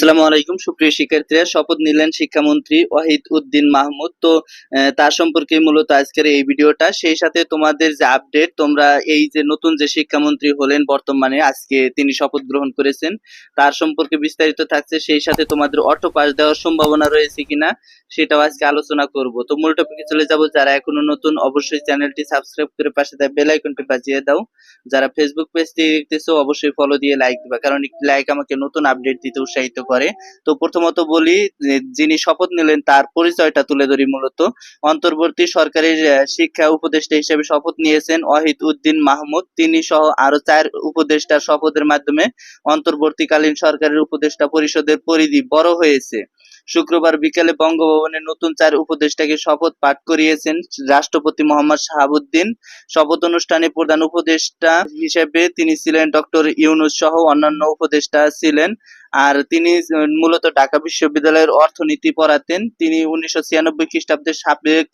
আসসালামু আলাইকুম, সুপ্রিয় শিক্ষার্থীরা। শপথ নিলেন শিক্ষামন্ত্রী ওয়াহিদ উদ্দিন মাহমুদ। তো তার সম্পর্কে মূলত আজকের এই ভিডিওটা। সেই সাথে তোমাদের যে আপডেট তোমরা এই যে নতুন যে শিক্ষামন্ত্রী হলেন, বর্তমানে আজকে তিনি শপথ গ্রহণ করেছেন, তার সম্পর্কে বিস্তারিত থাকছে। সেই সাথে তোমাদের অটো পাস দেওয়ার সম্ভাবনা রয়েছে কিনা, সেটাও আজকে আলোচনা করব। তো, মূল টপিকে চলে যাব। যারা এখনও নতুন, অবশ্যই চ্যানেলটি সাবস্ক্রাইব করে পাশে দেয় বেল আইকনটি বাজিয়ে দাও। যারা ফেসবুক পেজ থেকে দেখতেছো, অবশ্যই ফলো দিয়ে লাইক দিবা। কারণ লাইক আমাকে নতুন আপডেট দিতে উৎসাহিত করে। তো প্রথমত বলি যিনি শপথ নিলেন তার পরিচয়টা তুলে ধরি মূলত। অন্তর্বর্তী সরকারের শিক্ষা উপদেষ্টা হিসেবে শপথ নিয়েছেন অহিদ উদ্দিন মাহমুদ। তিনি সহ আরও চার উপদেষ্টার শপথের মাধ্যমে অন্তর্বর্তীকালীন সরকারের উপদেষ্টা পরিষদের পরিধি বড় হয়েছে। শুক্রবার বিকেলে বঙ্গভবনে নতুন চার উপদেষ্টাকে শপথ পাঠ করিয়েছেন রাষ্ট্রপতি মোহাম্মদ শাহাবুদ্দিন। শপথ অনুষ্ঠানে প্রধান উপদেষ্টা হিসেবে তিনি ছিলেন ডক্টর ইউনুস সহ অন্যান্য উপদেষ্টা ছিলেন। আর তিনি মূলত ঢাকা বিশ্ববিদ্যালয়ের অর্থনীতি পড়াতেন। তিনি উনিশশো ছিয়ানব্বই খ্রিস্টাব্দের সাবেক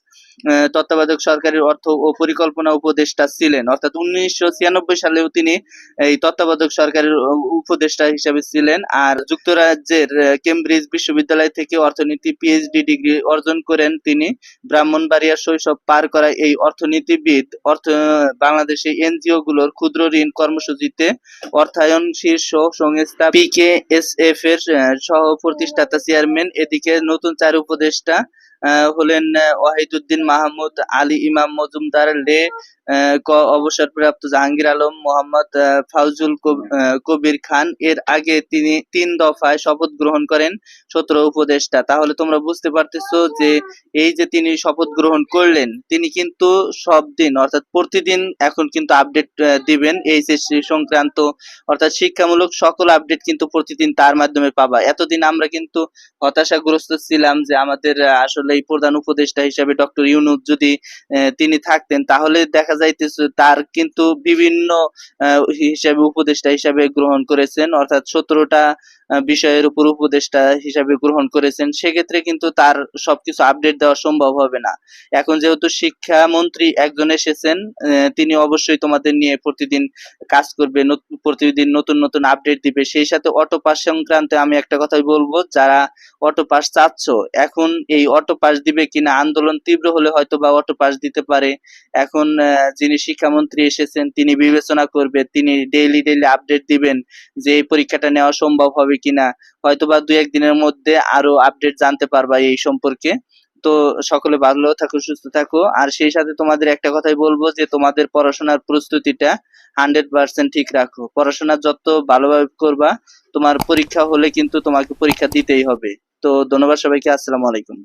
তত্ত্বাবধায়ক সরকারের অর্থ ও পরিকল্পনা উপদেষ্টা ছিলেন। অর্থাৎ উনিশশো ছিয়ানব্বই সালেও তিনি এই তত্ত্বাবধায়ক সরকারের উপদেষ্টা হিসেবে ছিলেন আর যুক্তরাজ্যের কেমব্রিজ বিশ্ববিদ্যালয় থেকে অর্থনীতি পিএইচডি ডিগ্রি অর্জন করেন তিনি। ব্রাহ্মণবাড়িয়ার শৈশব পার করা এই অর্থনীতিবিদ, অর্থ, বাংলাদেশে এনজিও গুলোর ক্ষুদ্র ঋণ কর্মসূচিতে অর্থায়ন শীর্ষ সংস্থা পিকে এস এফ এর সহ প্রতিষ্ঠাতা চেয়ারম্যান এদিকে নতুন চার উপদেষ্টা হলেন ওয়াহিদুদ্দিন মাহমুদ আলী ইমাম মজুমদার লে ক- অবসরপ্রাপ্ত জাহাঙ্গীর আলম মোহাম্মদ ফাউজুল কবির খান। এর আগে তিনি তিন দফায় শপথ গ্রহণ করেন সতেরো উপদেষ্টা। তাহলে তোমরা বুঝতে পারতেছো যে এই যে তিনি শপথ গ্রহণ করলেন তিনি কিন্তু সব দিন অর্থাৎ প্রতিদিন এখন কিন্তু আপডেট দিবেন এইচএসসি সংক্রান্ত অর্থাৎ শিক্ষামূলক সকল আপডেট কিন্তু প্রতিদিন তার মাধ্যমে পাবা। এতদিন আমরা কিন্তু হতাশাগ্রস্ত ছিলাম যে আমাদের আহ, আসলে প্রধান উপদেষ্টা হিসেবে ডক্টর ইউনুস যদি তিনি থাকতেন, তাহলে দেখা যাইতেছে তার কিন্তু বিভিন্ন হিসাবে উপদেষ্টা হিসাবে গ্রহণ করেছেন, অর্থাৎ সতেরোটা বিষয়ের উপর উপদেষ্টা হিসাবে গ্রহণ করেছেন, সেক্ষেত্রে কিন্তু তার সবকিছু আপডেট দেওয়া সম্ভব হবে না। এখন যেহেতু শিক্ষামন্ত্রী একজন এসেছেন তিনি অবশ্যই তোমাদের নিয়ে প্রতিদিন কাজ করবে প্রতিদিন নতুন নতুন আপডেট দিবে। সেই সাথে অটো পাস সংক্রান্তে আমি একটা কথাই বলব, যারা অটো পাস চাচ্ছ, এখন এই অটো পাস দিবে কিনা আন্দোলন তীব্র হলে হয়তো বা অটো পাস দিতে পারে। এখন যিনি শিক্ষামন্ত্রী এসেছেন, তিনি বিবেচনা করবে, তিনি ডেইলি ডেইলি আপডেট দিবেন যে এই পরীক্ষাটা নেওয়া সম্ভব হবে কিনা হয়তো বা দু একদিনের মধ্যে আরও আপডেট জানতে পারবা এই সম্পর্কে। তো সকলে ভালো থাকো, সুস্থ থাকো। আর সেই সাথে তোমাদের একটা কথাই বলব যে, তোমাদের পড়াশোনার প্রস্তুতিটা হান্ড্রেড পার্সেন্ট ঠিক রাখো। পড়াশোনা যত ভালোভাবে করবা, তোমার পরীক্ষা হলে কিন্তু তোমাকে পরীক্ষা দিতেই হবে। তো ধন্যবাদ সবাইকে, আসসালামু আলাইকুম।